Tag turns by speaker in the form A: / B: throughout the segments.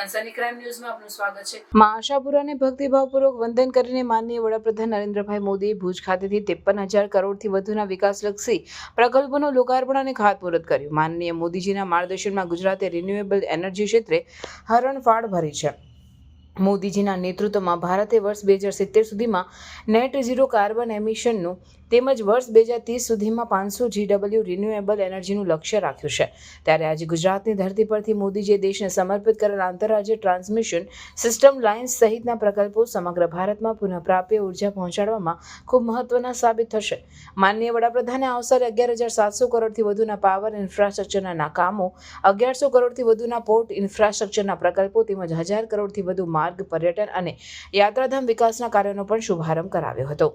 A: સનસની crime ન્યૂઝમાં આપનું સ્વાગત છે.
B: માં આશાપુરાને ભક્તિભાવપૂર્વક વંદન કરીને માનનીય વડાપ્રધાન નરેન્દ્રભાઈ મોદીએ ભુજ ખાતેથી ત્રેપન હજાર કરોડથી વધુના વિકાસલક્ષી પ્રકલ્પોનું લોકાર્પણ અને ખાતમુહૂર્ત કર્યું. માનનીય મોદીજીના માર્ગદર્શનમાં ગુજરાતે રિન્યુએબલ એનર્જી ક્ષેત્રે હરણફાળ ભરી છે. મોદીજીના નેતૃત્વમાં ભારતે વર્ષ બે હજાર સિત્તેર સુધીમાં નેટ ઝીરો કાર્બન એમિશનનું તેમજ વર્ષ બે હજાર ત્રીસ સુધીમાં પાંચસો જીડબલ્યુ રિન્યુએબલ એનર્જીનું લક્ષ્ય રાખ્યું છે. ત્યારે આજે ગુજરાતની ધરતી પરથી મોદીજીએ દેશને સમર્પિત કરેલ આંતરરાજ્ય ટ્રાન્સમિશન સિસ્ટમ લાઇન્સ સહિતના પ્રકલ્પો સમગ્ર ભારતમાં પુનઃપ્રાપ્ય ઊર્જા પહોંચાડવામાં ખૂબ મહત્વના સાબિત થશે. માનનીય વડાપ્રધાને આ અવસરે અગિયાર હજાર સાતસો કરોડથી વધુના પાવર ઇન્ફ્રાસ્ટ્રક્ચરના કામો, અગિયારસો કરોડથી વધુના પોર્ટ ઇન્ફ્રાસ્ટ્રક્ચરના પ્રકલ્પો તેમજ હજાર કરોડથી વધુ માર્ગ, પર્યટન અને યાત્રાધામ વિકાસના કાર્યોનો પણ શુભારંભ કરાવ્યો હતો.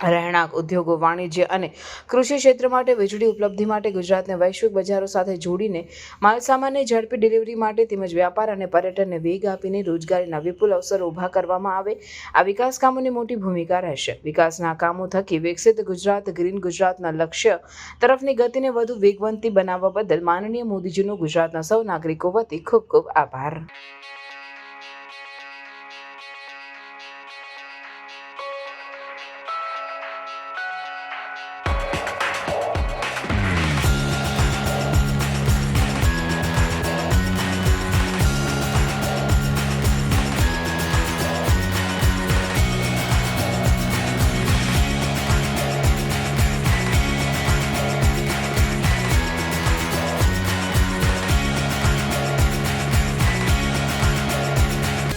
B: રહેણાંક, ઉદ્યોગો, વાણિજ્ય અને કૃષિ ક્ષેત્ર માટે વીજળી ઉપલબ્ધિ માટે ગુજરાતને વૈશ્વિક બજારો સાથે જોડીને માલસામાનની ઝડપી ડિલિવરી માટે તેમજ વ્યાપાર અને પર્યટનને વેગ આપીને રોજગારીના વિપુલ અવસરો ઊભા કરવામાં આવે, આ વિકાસ કામોની મોટી ભૂમિકા રહેશે. વિકાસના કામો થકી વિકસિત ગુજરાત ગ્રીન ગુજરાતના લક્ષ્ય તરફની ગતિને વધુ વેગવંતી બનાવવા બદલ માનનીય મોદીજીનો ગુજરાતના સૌ નાગરિકો વતી ખૂબ ખૂબ આભાર.